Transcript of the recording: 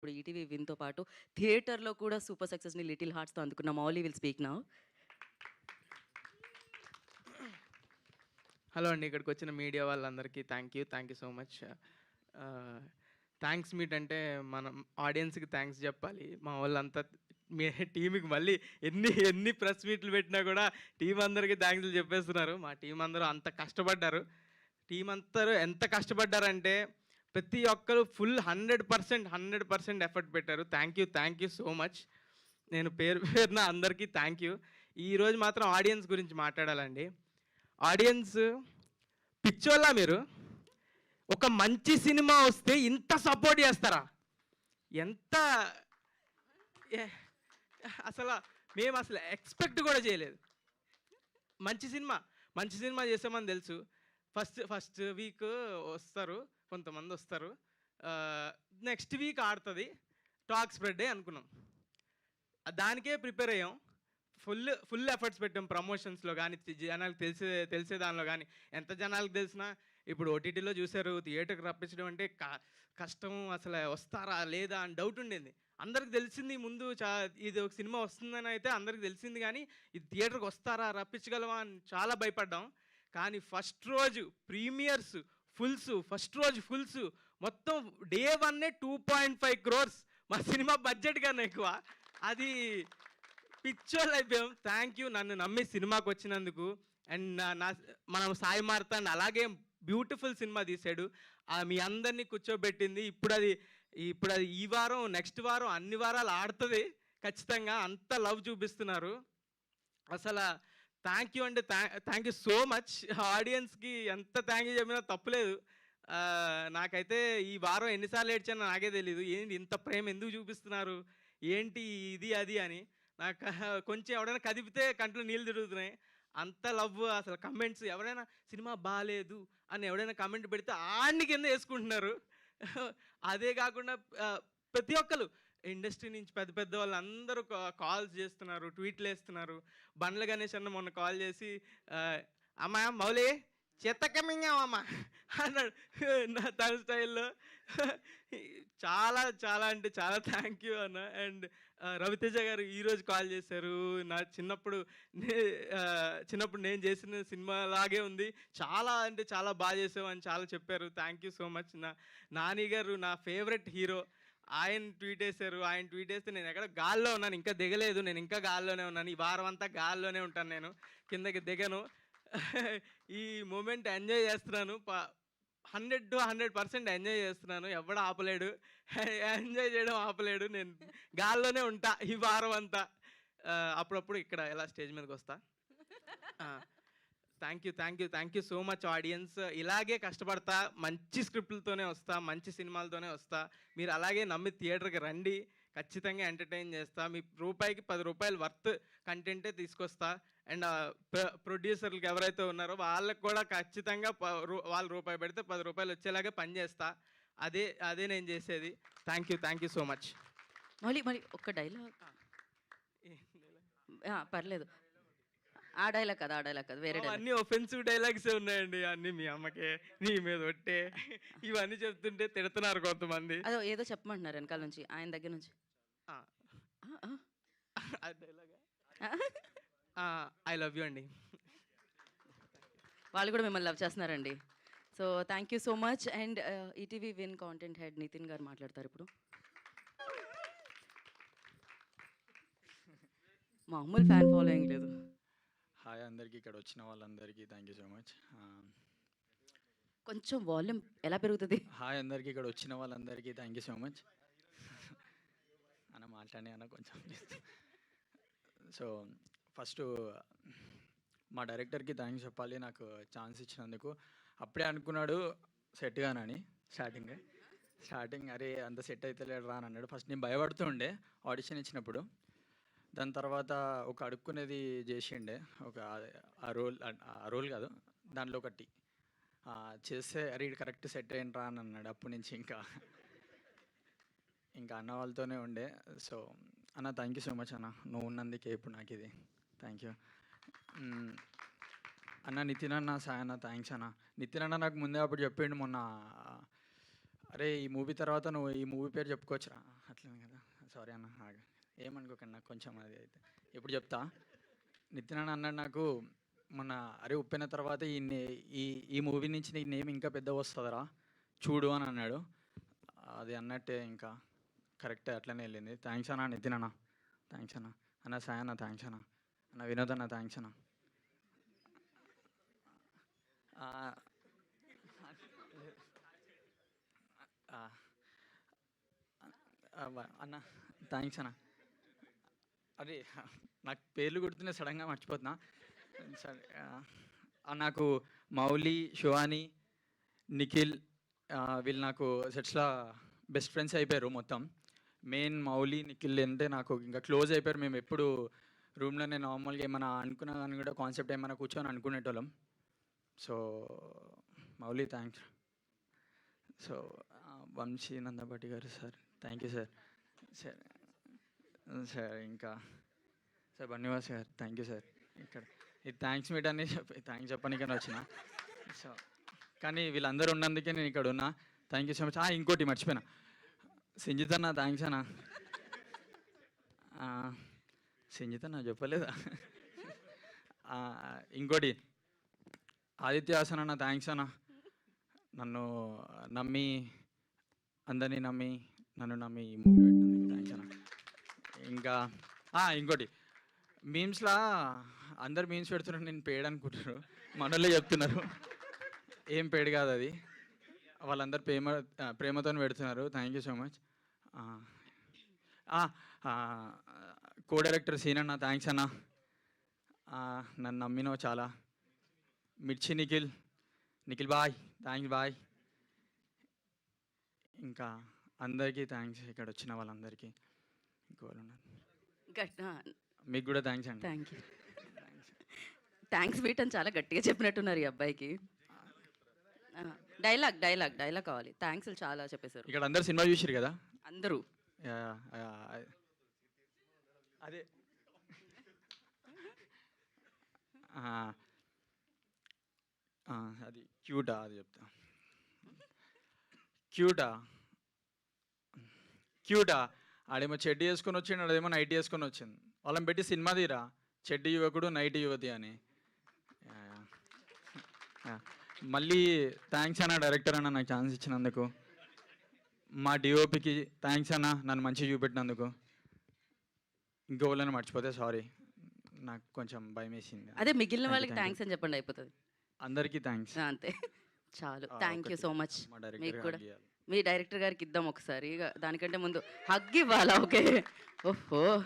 ఇప్పుడు ఈటీవీ విన్తో పాటు థియేటర్లో కూడా సూపర్ సక్సెస్ని లిటిల్ హార్ట్స్తో అందుకున్న మౌలీ విల్ స్పీక్ నా. హలో అండి ఇక్కడికి వచ్చిన మీడియా వాళ్ళందరికీ thank you thank you so much. Thanks meet అంటే మనం ఆడియన్స్కి థ్యాంక్స్ చెప్పాలి. మా వాళ్ళంతా మీ టీంకి మళ్ళీ ఎన్ని ఎన్ని ప్రెస్ మీట్లు పెట్టినా కూడా టీం అందరికీ థ్యాంక్స్ చెప్పేస్తున్నారు. మా టీం అందరూ అంత కష్టపడ్డారు. టీం అందరూ ఎంత కష్టపడ్డారంటే ప్రతి ఒక్కరు full hundred percent hundred percent effort పెట్టారు. Thank you thank you so much. నేను పేరు పేరున అందరికీ థ్యాంక్ యూ. ఈరోజు మాత్రం ఆడియన్స్ గురించి మాట్లాడాలండి. ఆడియన్స్ పిచ్చోళ్ళ మీరు? ఒక మంచి సినిమా వస్తే ఇంత సపోర్ట్ చేస్తారా? ఎంత ఏ- అసలు మేము అసలు ఎక్స్పెక్ట్ కూడా చేయలేదు. మంచి సినిమా మంచి సినిమా చేసామని తెలుసు. ఫస్ట్ ఫస్ట్ వీక్ వస్తారు కొంతమంది వస్తారు. నెక్స్ట్ వీక్ ఆడుతుంది టాక్ స్ప్రెడ్ అనుకున్నాం. దానికే ప్రిపేర్ అయ్యాం. ఫుల్ ఫుల్ ఎఫర్ట్స్ పెట్టాం ప్రమోషన్స్లో కానీ జనాలకు తెలిసే తెలిసే దానిలో కానీ. ఎంత జనాలకు తెలిసినా ఇప్పుడు ఓటీటీలో చూశారు థియేటర్కి రప్పించడం అంటే క- కష్టం అసలు వస్తారా లేదా అని డౌట్ ఉండేది. అందరికి తెలిసింది ముందు చా ఇది ఒక సినిమా వస్తుందని అయితే అందరికి తెలిసింది కానీ ఇది థియేటర్కి వస్తారా రప్పించగలమా అని చాలా భయపడ్డాం. కానీ ఫస్ట్ రోజు ప్రీమియర్స్ ఫుల్స్ ఫస్ట్ రోజు ఫుల్స్ మొత్తం డే వన్నే టూ పాయింట్ ఫైవ్ క్రోర్స్ మా సినిమా బడ్జెట్ కన్నా ఎక్కువ. అది పిక్చర్ అయిపోయాం. థ్యాంక్ యూ నన్ను నమ్మి సినిమాకి వచ్చినందుకు. అండ్ నా మనం సాయి మార్తాండ్. అలాగే బ్యూటిఫుల్ సినిమా తీశాడు. మీ అందరినీ కూర్చోబెట్టింది. ఇప్పుడు అది ఇప్పుడు అది ఈ వారం నెక్స్ట్ వారం అన్ని వారాలు ఆడుతుంది. ఖచ్చితంగా అంత లవ్ చూపిస్తున్నారు. అసలు థ్యాంక్ యూ అండి. Thank you so much. ఆడియన్స్కి ఎంత థ్యాంక్ యూ చెప్పినా తప్పులేదు. నాకైతే ఈ వారం ఎన్నిసార్లు ఏడ్చానో నాకే తెలియదు ఏంటి ఇంత ప్రేమ ఎందుకు చూపిస్తున్నారు? ఏంటి ఇది అది అని. నాకు కొంచెం ఎవడైనా కదిపితే కంట్లో నీళ్ళు తిరుగుతున్నాయి. అంత లవ్ అసలు కమెంట్స్. ఎవరైనా సినిమా బాగాలేదు అని ఎవడైనా కమెంట్ పెడితే ఆడిని కింద వేసుకుంటున్నారు. అదే కాకుండా ప్రతి ఒక్కరు ఇండస్ట్రీ నుంచి పెద్ద పెద్ద వాళ్ళు అందరూ కాల్స్ చేస్తున్నారు ట్వీట్లు వేస్తున్నారు. బండ్ల గణేష్ అన్న మొన్న కాల్ చేసి అమ్మా మౌలే చెత్తకమింగామమ్మా అన్నాడు. నా తన స్టైల్లో. చాలా చాలా అంటే చాలా థ్యాంక్ యూ అన్న. అండ్ రవితేజ గారు ఈరోజు కాల్ చేశారు. నా చిన్నప్పుడు నే చిన్నప్పుడు నేను చేసిన సినిమా లాగే ఉంది. చాలా అంటే చాలా బాగా చేసావు అని చాలా చెప్పారు. థ్యాంక్ యూ సో మచ్ నా నాని గారు నా ఫేవరెట్ హీరో ఆయన ట్వీట్ వేశారు ఆయన ట్వీట్ వేస్తే నేను ఎక్కడ గాల్లో ఉన్నాను ఇంకా దిగలేదు నేను ఇంకా గాల్లోనే ఉన్నాను ఈ వారం అంతా గాల్లోనే ఉంటాను నేను కిందకి దిగను. ఈ మూమెంట్ ఎంజాయ్ చేస్తున్నాను hundred to hundred percent enjoy చేస్తున్నాను ఎవడు ఆపలేడు ఎంజాయ్ చేయడం ఆపలేడు నేను గాల్లోనే ఉంటా ఈ వారం అంతా అప్పుడప్పుడు ఇక్కడ ఎలా స్టేజ్ మీదకి వస్తా? Thank you thank you thank you so much audience ఇలాగే కష్టపడతా మంచి స్క్రిప్ట్లతోనే వస్తా మంచి సినిమాలతోనే వస్తా. మీరు అలాగే నమ్మి థియేటర్కి రండి ఖచ్చితంగా ఎంటర్టైన్ చేస్తా. మీ రూపాయికి పది రూపాయలు వర్త్ కంటెంటే తీసుకొస్తా. అండ్ ప్రొడ్యూసర్లకు ఎవరైతే ఉన్నారో వాళ్ళకి కూడా ఖచ్చితంగా వాళ్ళు రూపాయి పెడితే పది రూపాయలు వచ్చేలాగా పనిచేస్తా అదే అదే నేను చేసేది. Thank you thank you so much మళ్ళీ మరి ఒక్క డైలాగ్. పర్లేదు. ఆ డైలాగ్ కదా ఆ డైలాగ్ కదా వేరే అన్ని ఒఫెన్సివ్ డైలాగ్స్ ఉన్నాయండి అన్ని మీ అమ్మకే నీ మీద ఒట్టే. ఇవన్నీ చెప్తుంటే తిడుతున్నారు కొంతమంది. అదో ఏదో చెప్పమంటున్నారు వెనకాల నుంచి ఆయన దగ్గర నుంచి. ఆ, ఆ, ఆ. ఆ డైలాగా ఐ లవ్ యూ అండి. వాళ్ళు కూడా మిమ్మల్ని లవ్ చేస్తున్నారండి. So thank you so much and ETV win content head Nitin గారు మాట్లాడతారు ఇప్పుడు. మామూలు ఫ్యాన్ ఫాలోయింగ్ లేదు. హాయ్ అందరికీ ఇక్కడ వచ్చిన వాళ్ళందరికీ థ్యాంక్ యూ సో మచ్ కొంచెం వాల్యూమ్ ఎలా పెరుగుతుంది? హాయ్ అందరికీ ఇక్కడ వచ్చిన వాళ్ళందరికీ థ్యాంక్ యూ సో మచ్ అన్న మాట్లాడే అన్న కొంచెం సో ఫస్ట్ మా డైరెక్టర్కి థ్యాంక్స్ చెప్పాలి నాకు ఛాన్స్ ఇచ్చినందుకు. అప్పుడే అనుకున్నాడు సెట్ గానని స్టార్టింగ్ స్టార్టింగ్ అరే అంత సెట్ అయితే లేడు రా అని అన్నాడు. ఫస్ట్ నేను భయపడుతుండే ఆడిషన్ ఇచ్చినప్పుడు. దాని తర్వాత ఒక అడుక్కునేది చేసిండే. ఒక ఆ- రోల్ ఆ రోల్ కాదు దాంట్లో ఒకటి. చేస్తే అరే ఇది కరెక్ట్ సెట్ అయ్యిండ్రా అని అన్నాడు. అప్పటి నుంచి ఇంకా ఇంకా అన్న వాళ్ళతోనే ఉండే. సో అన్న థ్యాంక్ యూ సో మచ్ అన్న. నువ్వు ఉన్నందుకే ఇప్పుడు నాకు ఇది. థ్యాంక్ యూ అన్న నితిన్ అన్న సాయి అన్న థ్యాంక్స్ అన్న. నితిన్ అన్న నాకు ముందే అప్పుడు చెప్పిండు మొన్న అరే ఈ మూవీ తర్వాత నువ్వు ఈ మూవీ పేరు చెప్పుకోవచ్చురా? అట్లనే కదా. సారీ అన్న ఆగా. ఏమనుకోకండి నాకు కొంచెం అది అయితే. ఇప్పుడు చెప్తా? నితిన్ అన్నాడు నాకు మొన్న అరే ఉప్పిన తర్వాత ఈ ఈ ఈ మూవీ నుంచి నీ నేమ్ ఇంకా పెద్ద వస్తుందిరా? చూడు అని అన్నాడు. అది అన్నట్టే ఇంకా. కరెక్టే అట్లనే వెళ్ళింది. థ్యాంక్స్ అన్న నితిన్ అన్న. థ్యాంక్స్ అన్న. అన్న సాయ్ అన్న థ్యాంక్స్ అన్న. అన్న వినోద్ అన్న థ్యాంక్స్ అన్న. అన్న థ్యాంక్స్ అన్న. అరే నాకు పేర్లు గుర్తున్నా సడన్గా మర్చిపోతున్నా. సరే నాకు మౌలి శివాని నిఖిల్ వీళ్ళు నాకు సెట్స్లో బెస్ట్ ఫ్రెండ్స్ అయిపోయారు మొత్తం. మెయిన్ మౌలి నిఖిల్ అంటే నాకు ఇంకా క్లోజ్ అయిపోయారు. మేము ఎప్పుడు రూమ్లోనే నార్మల్గా ఏమైనా అనుకున్నా కానీ కూడా కాన్సెప్ట్ ఏమైనా కూర్చొని అనుకునేటోళ్ళం. So Mouli thanks so Vamsi Nandapati garu sir thank you sir. Sir. Sir ఇంకా. Sir Bunny Vas sir thank you sir. ఇక్కడ. ఈ థ్యాంక్స్ మీట్ అని చెప్పి థ్యాంక్స్ చెప్పనికని వచ్చిన. సో కానీ వీళ్ళందరూ ఉన్నందుకే నేను ఇక్కడ ఉన్నా. థ్యాంక్ యూ సో మచ్ ఇంకోటి మర్చిపోయినా. సింజిత్ అన్న థ్యాంక్స్ అన్న. సింజిత్ అన్న చెప్పలేదా? ఇంకోటి. ఆదిత్య హాసన్ అన్న థ్యాంక్స్ అన్న. నన్ను నమ్మి అందరినీ నమ్మి నన్ను నమ్మి ఈ మూవీ పెట్టినందుకు థ్యాంక్స్ అన్న. ఇంకా ఆ, ఇంకోటి. మీమ్స్లా అందరు మీమ్స్ పెడుతున్నారు నేను పేడ్ అనుకుంటున్నారు. మనోళ్ళే చెప్తున్నారు. ఏం పేడ్ కాదు అది. వాళ్ళందరూ ప్రేమ ప్రేమతో పెడుతున్నారు. Thank you so much co director scene అన్న థ్యాంక్స్ అన్న. నన్ను నమ్మినావు చాలా. మిర్చి నిఖిల్. నిఖిల్ బాయ్ థ్యాంక్స్ బాయ్. ఇంకా అందరికీ థ్యాంక్స్ ఇక్కడ వచ్చిన వాళ్ళందరికీ. మీకు కూడా థ్యాంక్స్ అండి. థ్యాంక్ యూ థ్యాంక్స్ మీట్ అని చాలా గట్టిగా చెప్పినట్టున్నారు ఈ అబ్బాయికి. డైలాగ్ డైలాగ్ డైలాగ్ కావాలి. థ్యాంక్స్ చాలా చెప్పేశారు. ఇక్కడ అందరు సినిమా చూసిరు కదా? అందరూ. అదే. అది క్యూటా అది చెప్తా. క్యూటా క్యూటా ఆడేమో చెడ్డి వేసుకొని వచ్చిండు ఆడేమో నైట్ వేసుకొని వచ్చింది వాళ్ళని పెట్టి సినిమా తీరా? చెడ్డి యువకుడు నైట్ యువతి అని. మళ్ళీ థ్యాంక్స్ అన్న డైరెక్టర్ అన్న నాకు ఛాన్స్ ఇచ్చినందుకు. మా డిఓపికి థ్యాంక్స్ అన్న నన్ను మంచిగా చూపెట్టినందుకు. ఇంకోళ్ళని మర్చిపోతే సారీ. నాకు కొంచెం భయం వేసింది. అదే మిగిలిన వాళ్ళకి. థ్యాంక్స్ అని చెప్పండి అయిపోతుంది. అందరికీ థ్యాంక్స్ అంతే. చాలు. Thank you. సో మచ్ మీకు కూడా. మీ డైరెక్టర్ గారికి ఇద్దాం ఒకసారి. ఇక దానికంటే ముందు హగ్ ఇవ్వాలా? ఓకే. ఓహో.